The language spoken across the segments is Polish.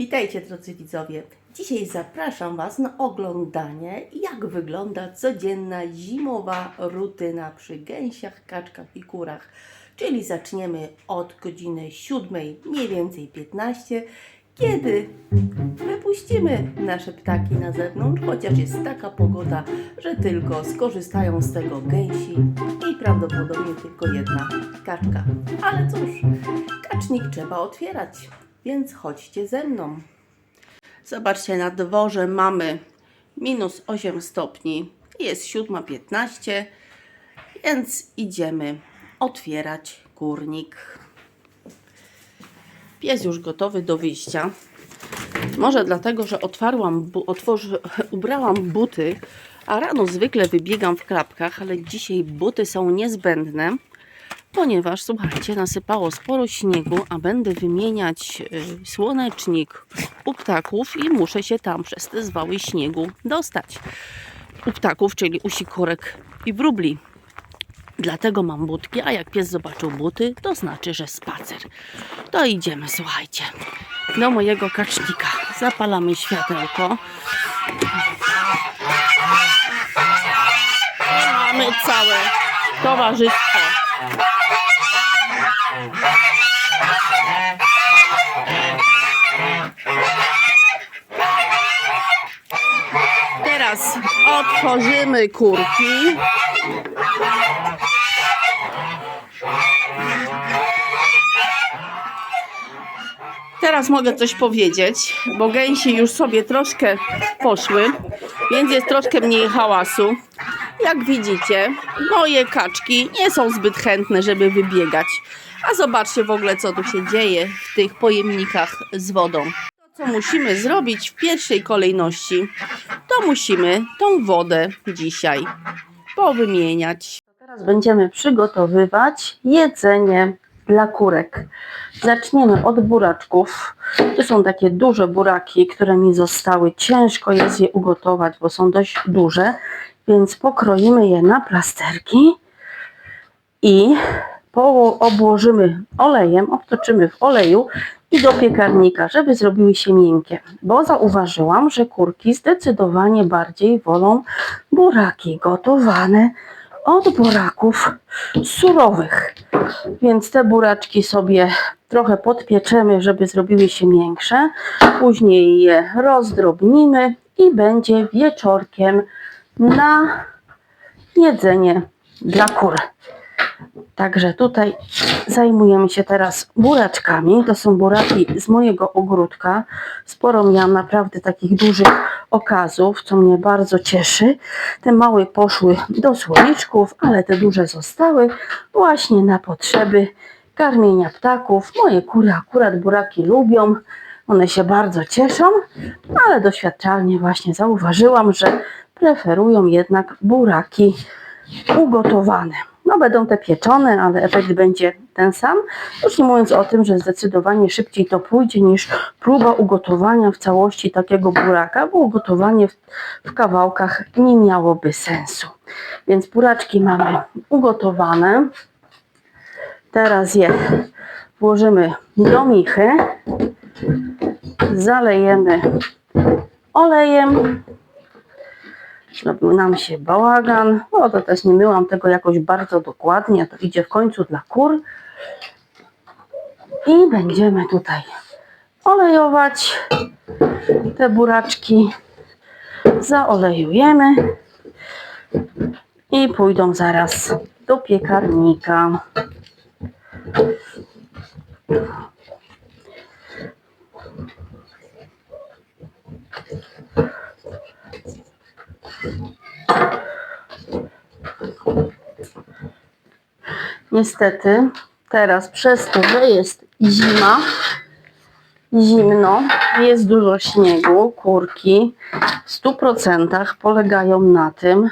Witajcie drodzy widzowie. Dzisiaj zapraszam Was na oglądanie, jak wygląda codzienna zimowa rutyna przy gęsiach, kaczkach i kurach. Czyli zaczniemy od godziny 7, mniej więcej 15, kiedy wypuścimy nasze ptaki na zewnątrz, chociaż jest taka pogoda, że tylko skorzystają z tego gęsi i prawdopodobnie tylko jedna kaczka. Ale cóż, kacznik trzeba otwierać, więc chodźcie ze mną. Zobaczcie, na dworze mamy minus 8 stopni, jest 7.15, więc idziemy otwierać kurnik. Pies już gotowy do wyjścia. Może dlatego, że otwarłam, otworzy, ubrałam buty, a rano zwykle wybiegam w klapkach, ale dzisiaj buty są niezbędne, ponieważ słuchajcie, nasypało sporo śniegu, a będę wymieniać y, słonecznik u ptaków i muszę się tam przez te zwały śniegu dostać. U ptaków, czyli u sikorek i wróbli. Dlatego mam butki, a jak pies zobaczył buty, to znaczy, że spacer. To idziemy, słuchajcie, do mojego kacznika. Zapalamy światełko. Mamy całe towarzystwo. Otworzymy kurki. Teraz mogę coś powiedzieć, bo gęsi już sobie troszkę poszły, więc jest troszkę mniej hałasu. Jak widzicie, moje kaczki nie są zbyt chętne, żeby wybiegać. A zobaczcie w ogóle, co tu się dzieje w tych pojemnikach z wodą. Co musimy zrobić w pierwszej kolejności, to musimy tą wodę dzisiaj powymieniać. Teraz będziemy przygotowywać jedzenie dla kurek. Zaczniemy od buraczków. To są takie duże buraki, które mi zostały. Ciężko jest je ugotować, bo są dość duże, więc pokroimy je na plasterki i obłożymy olejem, obtoczymy w oleju i do piekarnika, żeby zrobiły się miękkie. Bo zauważyłam, że kurki zdecydowanie bardziej wolą buraki gotowane od buraków surowych. Więc te buraczki sobie trochę podpieczemy, żeby zrobiły się miększe. Później je rozdrobnimy i będzie wieczorkiem na jedzenie dla kur. Także tutaj zajmujemy się teraz buraczkami. To są buraki z mojego ogródka. Sporo miałam naprawdę takich dużych okazów, co mnie bardzo cieszy. Te małe poszły do słoiczków, ale te duże zostały właśnie na potrzeby karmienia ptaków. Moje kury akurat buraki lubią. One się bardzo cieszą, ale doświadczalnie właśnie zauważyłam, że preferują jednak buraki ugotowane. No będą te pieczone, ale efekt będzie ten sam. Już nie mówiąc o tym, że zdecydowanie szybciej to pójdzie niż próba ugotowania w całości takiego buraka, bo ugotowanie w, w kawałkach nie miałoby sensu. Więc buraczki mamy ugotowane. Teraz je włożymy do michy. Zalejemy olejem zrobił nam się bałagan. No to też nie myłam tego jakoś bardzo dokładnie, to idzie w końcu dla kur. I będziemy tutaj olejować te buraczki. Zaolejujemy i pójdą zaraz do piekarnika. Niestety teraz przez to, że jest zima, zimno, jest dużo śniegu, kurki w 100% polegają na tym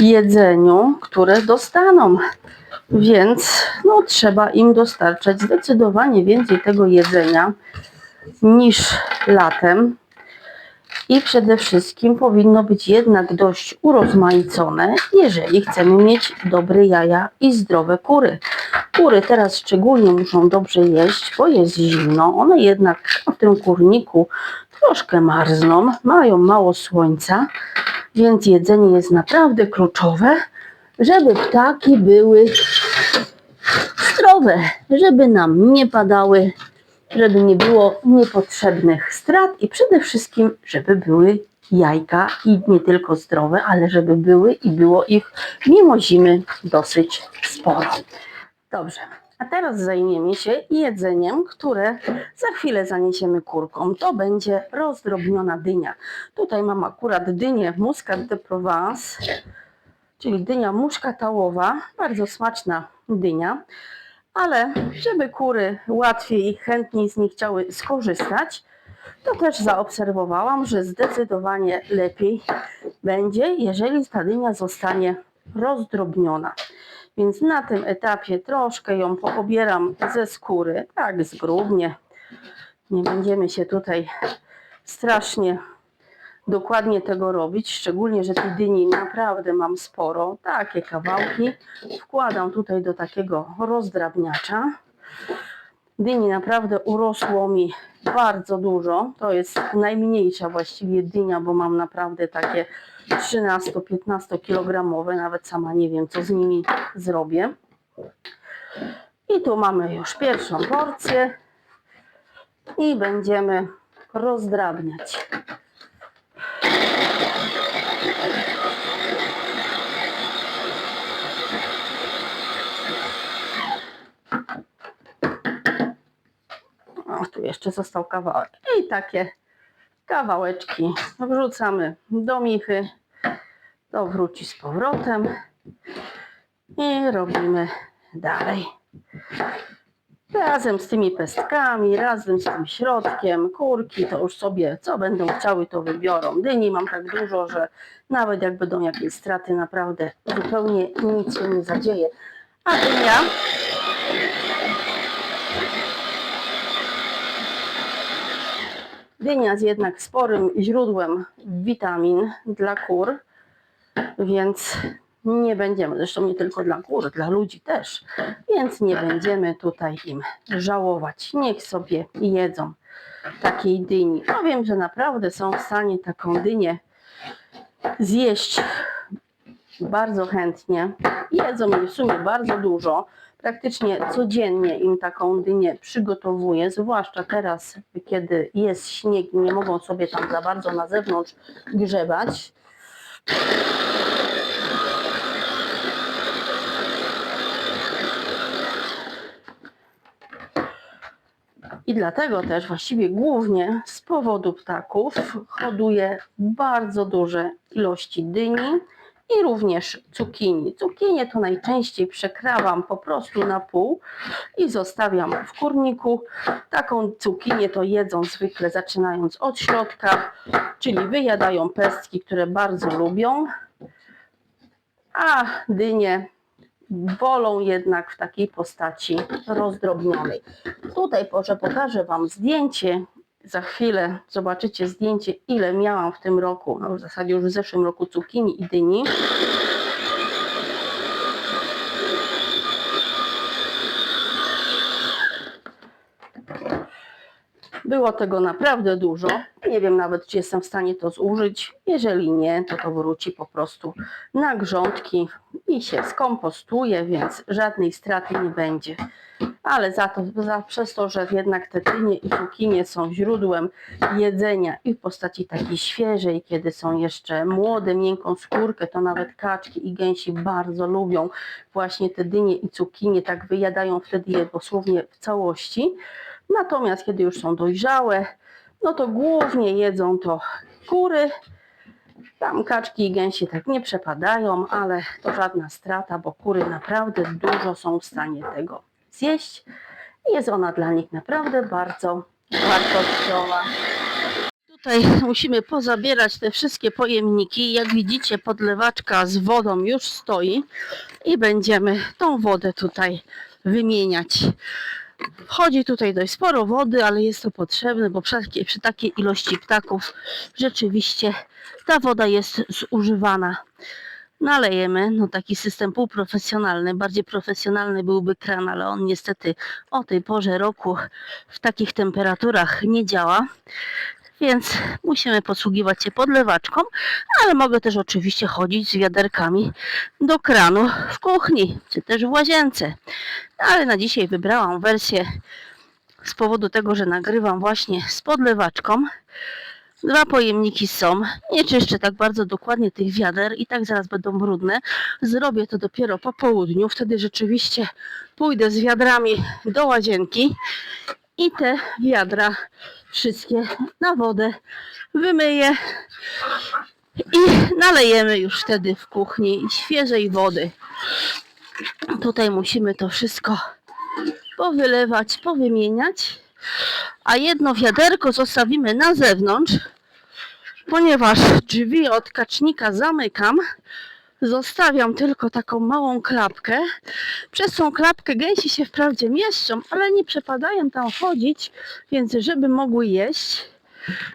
jedzeniu, które dostaną. Więc no, trzeba im dostarczać zdecydowanie więcej tego jedzenia niż latem. I przede wszystkim powinno być jednak dość urozmaicone, jeżeli chcemy mieć dobre jaja i zdrowe kury. Kury teraz szczególnie muszą dobrze jeść, bo jest zimno. One jednak w tym kurniku troszkę marzną, mają mało słońca, więc jedzenie jest naprawdę kluczowe, żeby ptaki były zdrowe, żeby nam nie padały, żeby nie było niepotrzebnych strat i przede wszystkim, żeby były jajka i nie tylko zdrowe, ale żeby były i było ich mimo zimy dosyć sporo. Dobrze, a teraz zajmiemy się jedzeniem, które za chwilę zaniesiemy kurkom. To będzie rozdrobniona dynia. Tutaj mam akurat dynię Muscat de Provence, czyli dynia muszkatałowa, bardzo smaczna dynia, ale żeby kury łatwiej i chętniej z niej chciały skorzystać, to też zaobserwowałam, że zdecydowanie lepiej będzie, jeżeli ta dynia zostanie rozdrobniona. Więc na tym etapie troszkę ją poobieram ze skóry, tak zgrubnie. Nie będziemy się tutaj strasznie dokładnie tego robić, szczególnie, że tej dyni naprawdę mam sporo. Takie kawałki wkładam tutaj do takiego rozdrabniacza. Dyni naprawdę urosło mi bardzo dużo. To jest najmniejsza właściwie dynia, bo mam naprawdę takie 13-15 kilogramowe. Nawet sama nie wiem, co z nimi zrobię. I tu mamy już pierwszą porcję i będziemy rozdrabniać. O, tu jeszcze został kawałek. I takie kawałeczki wrzucamy do michy. To wróci z powrotem. I robimy dalej. Razem z tymi pestkami, razem z tym środkiem, kurki to już sobie co będą chciały to wybiorą. Dyni mam tak dużo, że nawet jak będą jakieś straty naprawdę zupełnie nic się nie zadzieje. A dynia Dynia jest jednak sporym źródłem witamin dla kur, więc nie będziemy, zresztą nie tylko dla kur, dla ludzi też, więc nie będziemy tutaj im żałować. Niech sobie jedzą takiej dyni. Powiem, że naprawdę są w stanie taką dynię zjeść bardzo chętnie. Jedzą jej w sumie bardzo dużo. Praktycznie codziennie im taką dynię przygotowuję, zwłaszcza teraz, kiedy jest śnieg i nie mogą sobie tam za bardzo na zewnątrz grzebać. I dlatego też właściwie głównie z powodu ptaków hoduję bardzo duże ilości dyni i również cukinii. Cukinie to najczęściej przekrawam po prostu na pół i zostawiam w kurniku. Taką cukinię to jedzą zwykle zaczynając od środka, czyli wyjadają pestki, które bardzo lubią, a dynie wolą jednak w takiej postaci rozdrobnionej. Tutaj może pokażę Wam zdjęcie. Za chwilę zobaczycie zdjęcie, ile miałam w tym roku, no w zasadzie już w zeszłym roku cukinii i dyni. Było tego naprawdę dużo. Nie wiem nawet, czy jestem w stanie to zużyć. Jeżeli nie, to to wróci po prostu na grządki i się skompostuje, więc żadnej straty nie będzie. Ale za to, za, przez to, że jednak te dynie i cukinie są źródłem jedzenia i w postaci takiej świeżej, kiedy są jeszcze młode, miękką skórkę, to nawet kaczki i gęsi bardzo lubią właśnie te dynie i cukinie, tak wyjadają wtedy je dosłownie w całości. Natomiast kiedy już są dojrzałe, no to głównie jedzą to kury. Tam kaczki i gęsi tak nie przepadają, ale to żadna strata, bo kury naprawdę dużo są w stanie tego zjeść. Jest ona dla nich naprawdę bardzo wartościowa. Tutaj musimy pozabierać te wszystkie pojemniki. Jak widzicie, podlewaczka z wodą już stoi i będziemy tą wodę tutaj wymieniać. Wchodzi tutaj dość sporo wody, ale jest to potrzebne, bo przy przy takiej ilości ptaków rzeczywiście ta woda jest zużywana. nalejemy, no taki system półprofesjonalny, bardziej profesjonalny byłby kran, ale on niestety o tej porze roku w takich temperaturach nie działa, więc musimy posługiwać się podlewaczką, ale mogę też oczywiście chodzić z wiaderkami do kranu w kuchni, czy też w łazience. Ale na dzisiaj wybrałam wersję z powodu tego, że nagrywam właśnie z podlewaczką. Dwa pojemniki są. Nie czyszczę tak bardzo dokładnie tych wiader i tak zaraz będą brudne. Zrobię to dopiero po południu. Wtedy rzeczywiście pójdę z wiadrami do łazienki i te wiadra wszystkie na wodę wymyję i nalejemy już wtedy w kuchni świeżej wody. Tutaj musimy to wszystko powylewać, powymieniać, a jedno wiaderko zostawimy na zewnątrz, ponieważ drzwi od kacznika zamykam. Zostawiam tylko taką małą klapkę. Przez tą klapkę gęsi się wprawdzie mieszczą, ale nie przepadają tam chodzić, więc żeby mogły jeść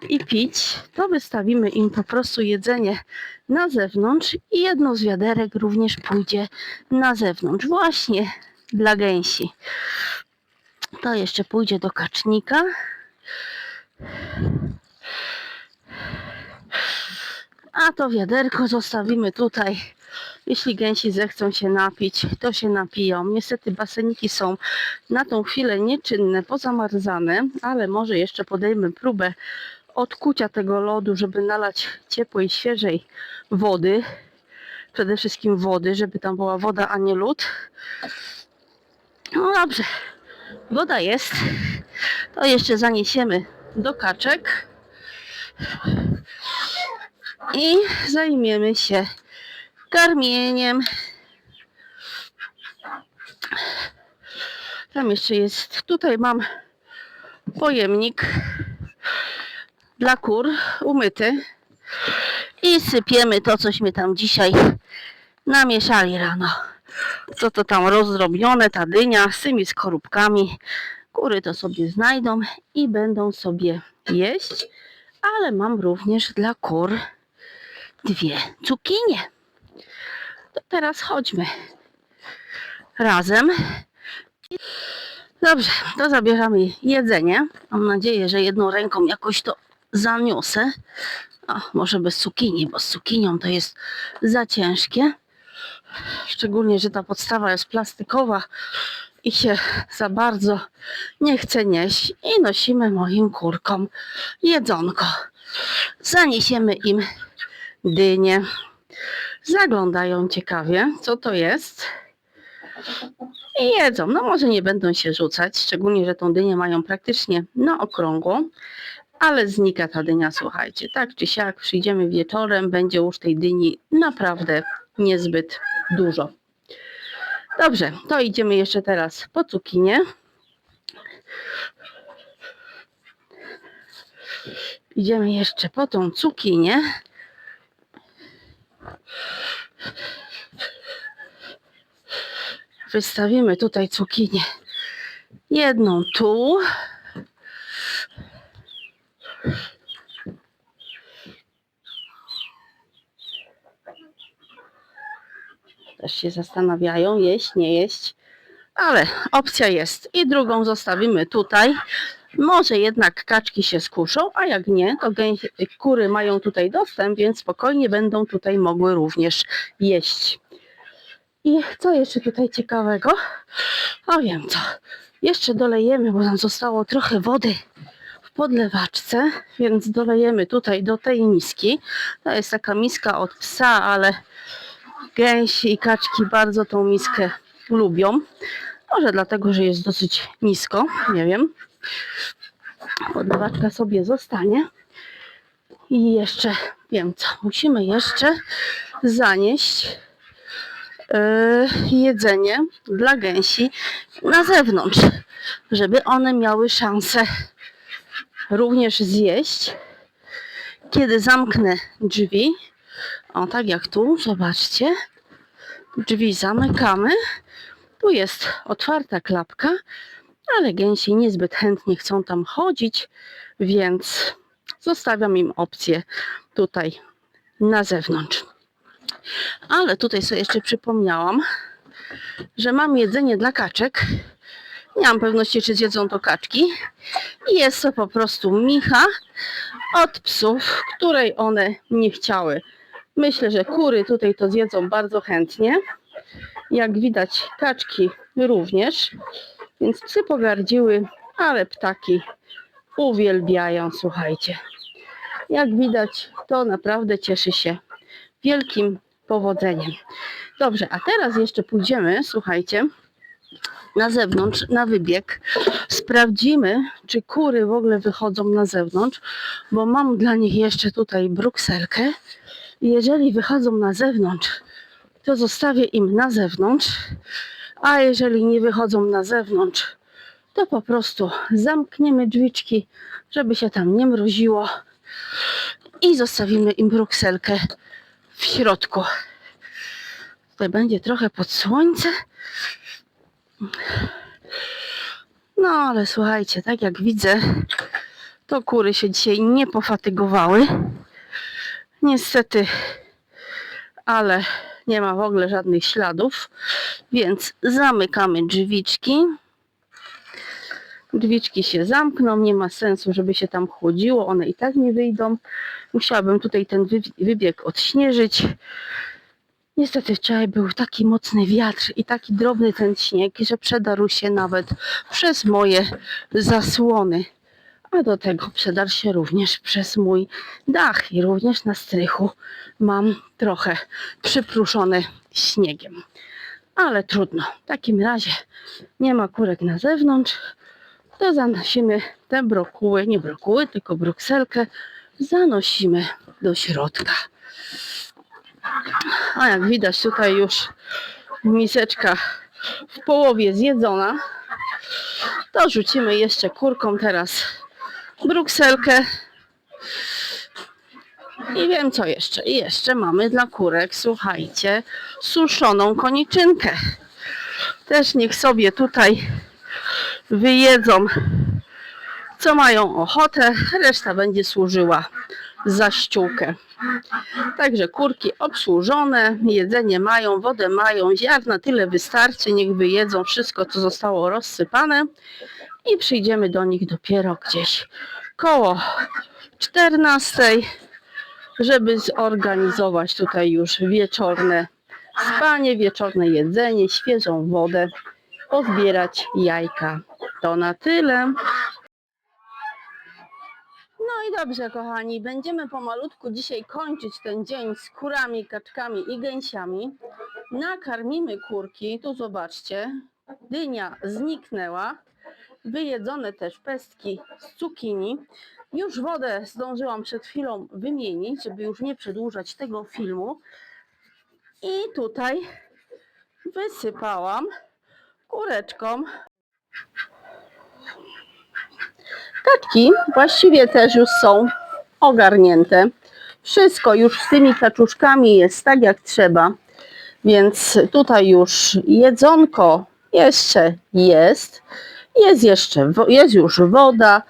i pić, to wystawimy im po prostu jedzenie na zewnątrz i jedno z wiaderek również pójdzie na zewnątrz, właśnie dla gęsi. To jeszcze pójdzie do kacznika. A to wiaderko zostawimy tutaj. Jeśli gęsi zechcą się napić, to się napiją. Niestety baseniki są na tą chwilę nieczynne, pozamarzane, ale może jeszcze podejmę próbę odkucia tego lodu, żeby nalać ciepłej, świeżej wody. Przede wszystkim wody, żeby tam była woda, a nie lód. No dobrze, woda jest. To jeszcze zaniesiemy do kaczek i zajmiemy się karmieniem. Tam jeszcze jest, tutaj mam pojemnik dla kur umyty i sypiemy to, cośmy tam dzisiaj namieszali rano. Co to tam rozdrobnione, ta dynia z tymi skorupkami. Kury to sobie znajdą i będą sobie jeść, ale mam również dla kur dwie cukinie. To teraz chodźmy razem. Dobrze, to zabieramy jedzenie. Mam nadzieję, że jedną ręką jakoś to zaniosę. O, może bez cukinii, bo z cukinią to jest za ciężkie. Szczególnie, że ta podstawa jest plastikowa i się za bardzo nie chce nieść. I nosimy moim kurkom jedzonko. Zaniesiemy im dynię. Zaglądają ciekawie, co to jest. I jedzą. No może nie będą się rzucać, szczególnie, że tą dynię mają praktycznie na okrągło. Ale znika ta dynia, słuchajcie. Tak czy siak, przyjdziemy wieczorem, będzie już tej dyni naprawdę niezbyt dużo. Dobrze, to idziemy jeszcze teraz po cukinię. Idziemy jeszcze po tą cukinię. Wystawimy tutaj cukinię. Jedną tu. Też się zastanawiają, jeść, nie jeść. Ale opcja jest. I drugą zostawimy tutaj. Może jednak kaczki się skuszą, a jak nie, to kury mają tutaj dostęp, więc spokojnie będą tutaj mogły również jeść. I co jeszcze tutaj ciekawego? O wiem co. Jeszcze dolejemy, bo nam zostało trochę wody w podlewaczce, więc dolejemy tutaj do tej miski. To jest taka miska od psa, ale gęsi i kaczki bardzo tą miskę lubią. Może dlatego, że jest dosyć nisko, nie wiem. Podlewaczka sobie zostanie. I jeszcze wiem co, musimy jeszcze zanieść yy, jedzenie dla gęsi na zewnątrz, żeby one miały szansę również zjeść. Kiedy zamknę drzwi, o tak jak tu, zobaczcie, drzwi zamykamy, tu jest otwarta klapka, ale gęsi niezbyt chętnie chcą tam chodzić, więc zostawiam im opcję tutaj na zewnątrz. Ale tutaj sobie jeszcze przypomniałam, że mam jedzenie dla kaczek. Nie mam pewności, czy zjedzą to kaczki. Jest to po prostu micha od psów, której one nie chciały. Myślę, że kury tutaj to zjedzą bardzo chętnie. Jak widać, kaczki również. Więc psy pogardziły, ale ptaki uwielbiają, słuchajcie. Jak widać, to naprawdę cieszy się wielkim powodzeniem. Dobrze, a teraz jeszcze pójdziemy, słuchajcie, na zewnątrz, na wybieg. Sprawdzimy, czy kury w ogóle wychodzą na zewnątrz, bo mam dla nich jeszcze tutaj brukselkę. Jeżeli wychodzą na zewnątrz, to zostawię im na zewnątrz, a jeżeli nie wychodzą na zewnątrz, to po prostu zamkniemy drzwiczki, żeby się tam nie mroziło i zostawimy im brukselkę w środku. Tutaj będzie trochę pod słońce. No ale słuchajcie, tak jak widzę, to kury się dzisiaj nie pofatygowały. Niestety, ale nie ma w ogóle żadnych śladów, więc zamykamy drzwiczki. Drzwiczki się zamkną, nie ma sensu, żeby się tam chłodziło, one i tak nie wyjdą. Musiałabym tutaj ten wy- wybieg odśnieżyć. Niestety wczoraj był taki mocny wiatr i taki drobny ten śnieg, że przedarł się nawet przez moje zasłony. A do tego przedarł się również przez mój dach i również na strychu mam trochę przypruszone śniegiem. Ale trudno. W takim razie nie ma kurek na zewnątrz. To zanosimy te brokuły, nie brokuły, tylko brukselkę, zanosimy do środka. A jak widać tutaj już miseczka w połowie zjedzona. To rzucimy jeszcze kurkom teraz brukselkę. I wiem co jeszcze. I jeszcze mamy dla kurek, słuchajcie, suszoną koniczynkę. Też niech sobie tutaj wyjedzą co mają ochotę, reszta będzie służyła za ściółkę. Także kurki obsłużone, jedzenie mają, wodę mają, ziarna tyle wystarczy, niech wyjedzą wszystko, co zostało rozsypane i przyjdziemy do nich dopiero gdzieś koło 14, żeby zorganizować tutaj już wieczorne spanie, wieczorne jedzenie, świeżą wodę, pozbierać jajka. To na tyle. No i dobrze, kochani, będziemy pomalutku dzisiaj kończyć ten dzień z kurami, kaczkami i gęsiami. Nakarmimy kurki, tu zobaczcie, dynia zniknęła, wyjedzone też pestki z cukinii. Już wodę zdążyłam przed chwilą wymienić, żeby już nie przedłużać tego filmu. I tutaj wysypałam kureczkom Kaczki właściwie też już są ogarnięte. Wszystko już z tymi kaczuszkami jest tak jak trzeba, więc tutaj już jedzonko jeszcze jest. Jest jeszcze, jest już woda,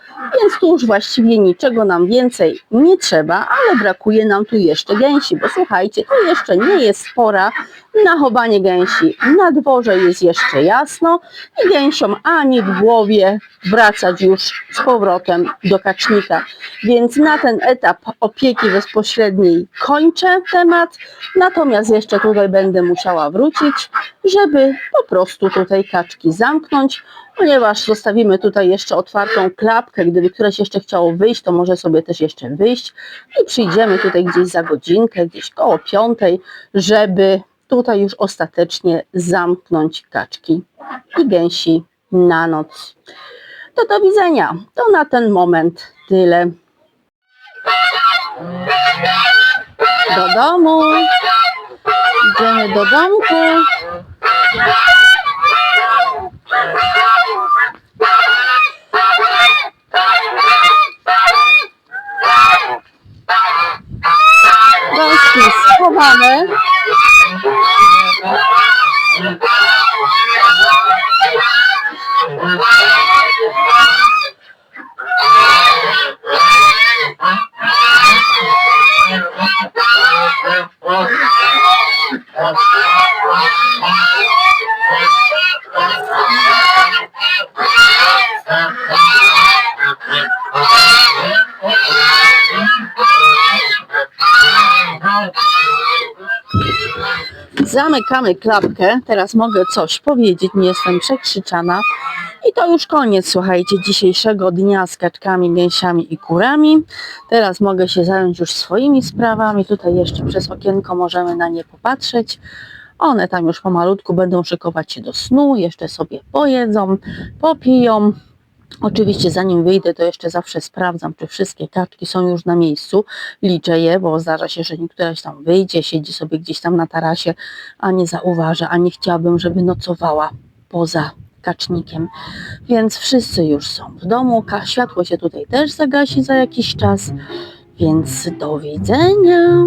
więc tu już właściwie niczego nam więcej nie trzeba, ale brakuje nam tu jeszcze gęsi, bo słuchajcie, to jeszcze nie jest pora na chowanie gęsi. Na dworze jest jeszcze jasno i gęsiom ani w głowie wracać już z powrotem do kacznika. Więc na ten etap opieki bezpośredniej kończę temat, natomiast jeszcze tutaj będę musiała wrócić, żeby po prostu tutaj kaczki zamknąć, ponieważ zostawimy tutaj jeszcze otwartą klapkę, gdyby któreś jeszcze chciało wyjść, to może sobie też jeszcze wyjść i przyjdziemy tutaj gdzieś za godzinkę, gdzieś koło piątej, żeby tutaj już ostatecznie zamknąć kaczki i gęsi na noc. To do widzenia. To na ten moment tyle. Do domu. Idziemy do domku. Gąski schowane. Więc zamykamy klapkę. Teraz mogę coś powiedzieć, nie jestem przekrzyczana. I to już koniec, słuchajcie, dzisiejszego dnia z kaczkami, gęsiami i kurami. Teraz mogę się zająć już swoimi sprawami. Tutaj jeszcze przez okienko możemy na nie popatrzeć. One tam już pomalutku będą szykować się do snu, jeszcze sobie pojedzą, popiją. Oczywiście zanim wyjdę, to jeszcze zawsze sprawdzam, czy wszystkie kaczki są już na miejscu. Liczę je, bo zdarza się, że któraś tam wyjdzie, siedzi sobie gdzieś tam na tarasie, a nie zauważa, a nie chciałabym, żeby nocowała poza kacznikiem. Więc wszyscy już są w domu. Światło się tutaj też zagasi za jakiś czas. Więc do widzenia.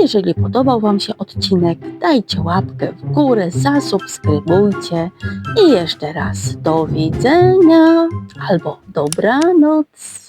Jeżeli podobał Wam się odcinek, dajcie łapkę w górę, zasubskrybujcie i jeszcze raz do widzenia albo dobranoc.